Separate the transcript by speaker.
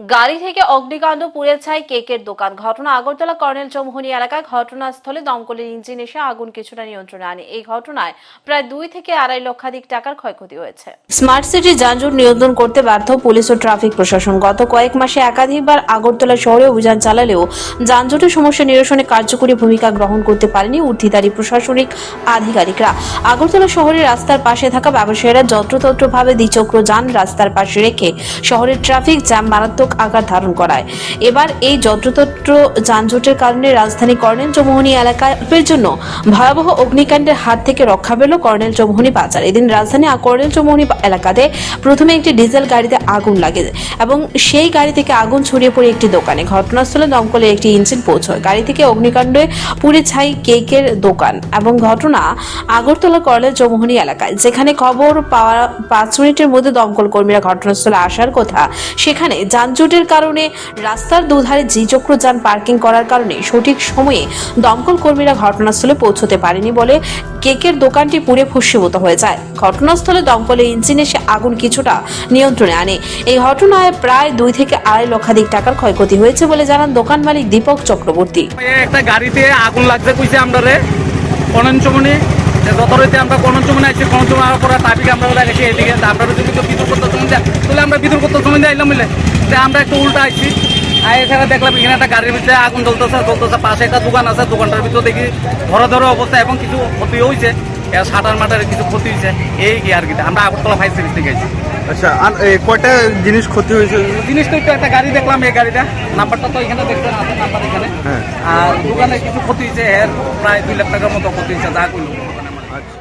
Speaker 1: গাড়ি থেকে অগ্নিকাণ্ড পুড়ে ছাই কেকের দোকান। ঘটনা আগরতলা কর্নেল চৌমুহনী এলাকায় ঘটনাস্থলে দমকলের ইঞ্জিন এসে আগুন কিছুটা নিয়ন্ত্রণে আনে। এই ঘটনায় প্রায় দুই থেকে আড়াই লক্ষাধিক টাকার ক্ষয়ক্ষতি হয়েছে। স্মার্ট সিটি যানজট নিয়ন্ত্রণ করতে ব্যর্থ পুলিশ ও ট্রাফিক প্রশাসন। গত কয়েক মাসে একাধিকবার আগরতলা শহরে অভিযান চালালেও যানজটের সমস্যা নিরসনে কার্যকরী ভূমিকা গ্রহণ করতে পারেনি ঊর্ধ্বধারী প্রশাসনিক আধিকারিকরা। আগরতলা শহরের রাস্তার পাশে থাকা ব্যবসায়ীরা যত্রতত্রভাবে দ্বিচক্র যান রাস্তার পাশে রেখে শহরের ট্রাফিক জ্যাম মারাত্মক আকার ধারণ করায়। এবার এই যত্রতত্র যানজটের কারণে রাজধানী কর্নেল চৌমুহনী এলাকার জন্য ভয়াবহ অগ্নিকাণ্ডের হাত থেকে রক্ষা পেল কর্নেল চৌমুহনী বাজার। এদিন রাজধানী কর্নেল চৌমুহনী এলাকাতে প্রথমে একটি ডিজেল গাড়িতে আগুন লাগে এবং সেই গাড়ি থেকে আগুন ছড়িয়ে পড়ে একটি দোকানে। ঘটনাস্থলে দমকলের একটি ইঞ্জিন পৌঁছয়। গাড়ি থেকে অগ্নিকাণ্ডে পুড়ে ছাই কেকের দোকান এবং ঘটনা আগরতলা কর্নেল চৌমুহনী এলাকায়। যেখানে খবর পাওয়া পাঁচ মিনিটের মধ্যে দমকল কর্মীরা ঘটনাস্থলে আসার কথা। সেখানে যানজটের কারণে রাস্তার দুধারে দ্বিচক্র যান পার্কিং করার কারণে সঠিক সময়ে দমকল কর্মীরা ঘটনাস্থলে পৌঁছতে পারেনি বলে কেকের দোকানটি পুড়ে ভস্মীভূত হয়ে যায়। ঘটনাস্থলে দমকলের ইঞ্জিন এসে আগুন কিছুটা নিয়ন্ত্রণে আনে। এই ঘটনায় প্রায় দুই থেকে আড়াই লক্ষাধিক টাকার ক্ষয়ক্ষতি হয়েছে বলে জানান দোকান মালিক দীপক চক্রবর্তী।
Speaker 2: একটা গাড়িতে আগুন লাগছে কইছে আমরা রে কনঞ্চমনি যতরেতে আমরা কনঞ্চমনি আইছি কনঞ্চমনি আসার পরে ট্রাফিক আমরা ওরা রেখে এদিকে আমরা যদি বিদ্যুৎ করতে সময় দেয় তাহলে আমরা করতে সময় দিয়ে আইলাম মিলে। তা আমরা একটু উল্টা আইছি। আর এখানে দেখলাম এখানে একটা গাড়ির ভিতরে আগুন জ্বলতেছে জ্বলতেছে পাশে একটা দোকান আছে দোকানটার ভিতরে দেখি ধরে ধরে অবস্থা এবং কিছু ক্ষতি হয়েছে সাটার মাটার কিছু ক্ষতি হয়েছে এই কি আর কি আমরা আগরতলা ফাইভ সিরিজ থেকে আইছি।
Speaker 3: আচ্ছা আর কয়টা জিনিস ক্ষতি হয়েছে?
Speaker 2: জিনিস তো একটু গাড়ি দেখলাম এই গাড়িটা। নাম্বারটা তো এখানে দেখতে আছে নাম্বার এখানে।
Speaker 3: হ্যাঁ।
Speaker 2: আর দোকানে কিছু ক্ষতি হয়েছে এর প্রায় দুই লাখ টাকার মতো ক্ষতি হয়েছে যা করল much.